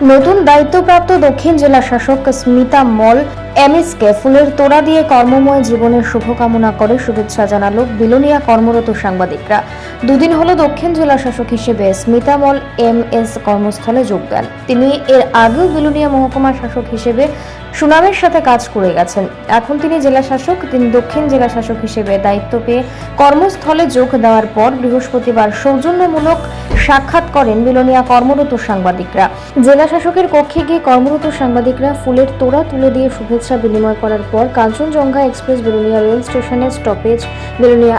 নতুন দায়িত্বপ্রাপ্ত দক্ষিণ জেলা শাসক স্মিতা মল এমএসকে ফুলের তোড়া দিয়ে কর্মময় জীবনের শুভকামনা করে শুভেচ্ছা জানালো বিলোনিয়া কর্মরত সাংবাদিকরা। দুদিন হলো দক্ষিণ জেলা শাসক হিসেবে স্মিতা মল এম এস কর্মস্থলে যোগ দেন। তিনি এর আগেও বিলোনিয়া মহকুমা শাসক হিসেবে সুনামের সাথে কাজ করে গেছেন। এখন তিনি জেলা শাসক, তিনি দক্ষিণ জেলা শাসক হিসেবে দায়িত্ব পেয়ে কর্মস্থলে যোগ দেওয়ার পর বৃহস্পতিবার সৌজন্যমূলক সাক্ষাৎ করেন বিলোনিয়া কর্মরত সাংবাদিকরা। জেলা শাসকের কক্ষে গিয়ে কর্মরত সাংবাদিকরা ফুলের তোড়া তুলে দিয়ে শুভেচ্ছা বিনিময় করার পর কাঞ্চনজঙ্ঘা এক্সপ্রেস বিলোনিয়া রেল স্টেশনের স্টপেজ বিলোনিয়া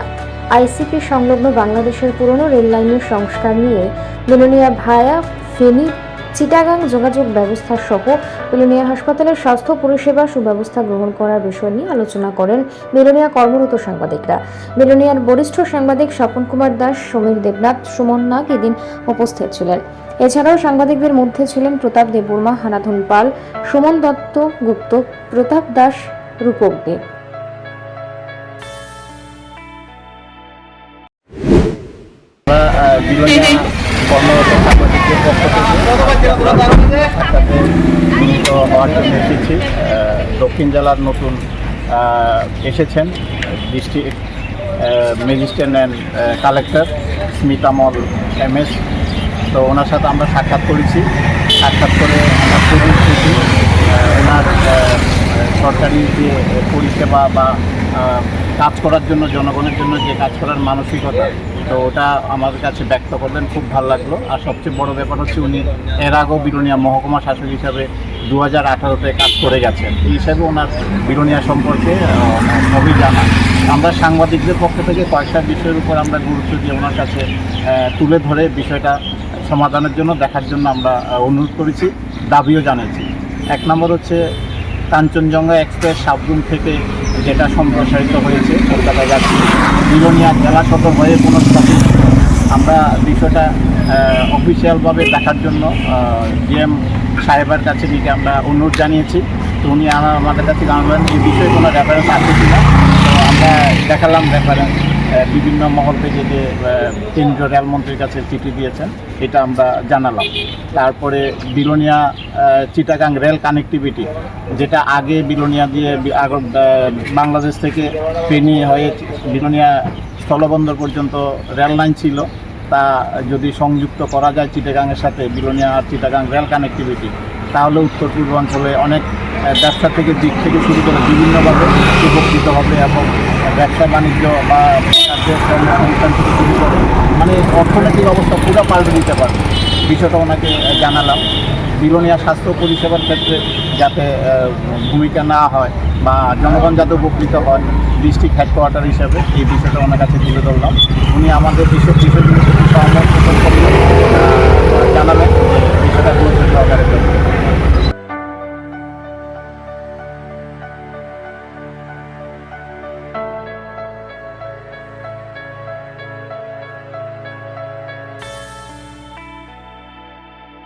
আইসিপি সংলগ্ন বাংলাদেশের পুরনো রেল লাইনের সংস্কার নিয়ে বিলোনিয়া ভায়া, ফেনী, চিটাগাং যোগাযোগ ব্যবস্থা সহ বিলোনিয়া হাসপাতালের স্বাস্থ্য, পরিষেবা, সুব্যবস্থা গ্রহণ করার বিষয় নিয়ে আলোচনা করেন বিলোনিয়া কর্মরত সাংবাদিকরা। বিলোনিয়ার বরিষ্ঠ সাংবাদিক স্বপন কুমার দাস, সমীর দেবনাথ, সুমন নাগ এদিন উপস্থিত ছিলেন। এছাড়াও সাংবাদিকদের মধ্যে ছিলেন প্রতাপ দেববর্মা, হানাধন পাল, সুমন দত্ত গুপ্ত, প্রতাপ দাস, রূপক দে। এসেছি দক্ষিণ জেলার নতুন এসেছেন district magistrate and collector Smithamol M S. তো ওনার সাথে আমরা সাক্ষাৎ করেছি। সাক্ষাৎ করে আমরা খুবই খুশি। ওনার সরকারি যে পরিষেবা বা কাজ করার জন্য, জনগণের জন্য যে কাজ করার মানসিকতা তো ওটা আমাদের কাছে ব্যক্ত করলেন, খুব ভালো লাগল। আর সবচেয়ে বড় ব্যাপার হচ্ছে উনি এর আগেও বিরোনিয়া মহকুমা শাসক হিসাবে দু হাজার আঠারোতে কাজ করে গেছেন। এই হিসাবে ওনার বিরোনিয়া সম্পর্কে সবই জানা। আমরা সাংবাদিকদের পক্ষ থেকে কয়েকটা বিষয়ের উপর আমরা গুরুত্ব দিয়ে ওনার কাছে তুলে ধরে বিষয়টা সমাধানের জন্য, দেখার জন্য আমরা অনুরোধ করেছি, দাবিও জানিয়েছি এক নম্বর হচ্ছে কাঞ্চনজঙ্ঘা এক্সপ্রেস সাবরুম থেকে যেটা সম্প্রসারিত হয়েছে কলকাতা যাচ্ছে বিলোনিয়া জেলা সদর হয়ে কোনো স্টপেজ আমরা বিষয়টা অফিসিয়ালভাবে দেখার জন্য জিএম সাহেবের কাছে দিকে আমরা অনুরোধ জানিয়েছি। তো উনি আমাদের কাছে জানালেন এই বিষয়ে কোনো রেফারেন্স আছে কিনা। তো আমরা দেখালাম রেফারেন্স বিভিন্ন মহল থেকে যে কেন্দ্রীয় রেলমন্ত্রীর কাছে চিঠি দিয়েছেন, এটা আমরা জানালাম। তারপরে বিলোনিয়া চিটাগাং রেল কানেক্টিভিটি, যেটা আগে বিলোনিয়া দিয়ে বাংলাদেশ থেকে ফেনী হয়ে বিলোনিয়া স্থলবন্দর পর্যন্ত রেল লাইন ছিল, তা যদি সংযুক্ত করা যায় চিটাগাংয়ের সাথে বিলোনিয়া আর চিটাগাং রেল কানেক্টিভিটি, তাহলে উত্তর পূর্বাঞ্চলে অনেক ব্যবসা থেকে দিক থেকে শুরু করে বিভিন্নভাবে উপকৃত হবে এবং ব্যবসা বাণিজ্য বা মানে অর্থনৈতিক অবস্থা পুরো পাল্টে দিতে পারে বিষয়টা ওনাকে জানালাম। বিলোনিয়া স্বাস্থ্য পরিষেবার ক্ষেত্রে যাতে ভূমিকা না হয় বা জনগণ যাতে উপকৃত হয় ডিস্ট্রিক্ট হেডকোয়ার্টার হিসেবে, এই বিষয়টা ওনার কাছে তুলে ধরলাম। উনি আমাদের বিষয় বিষয়গুলো সহমত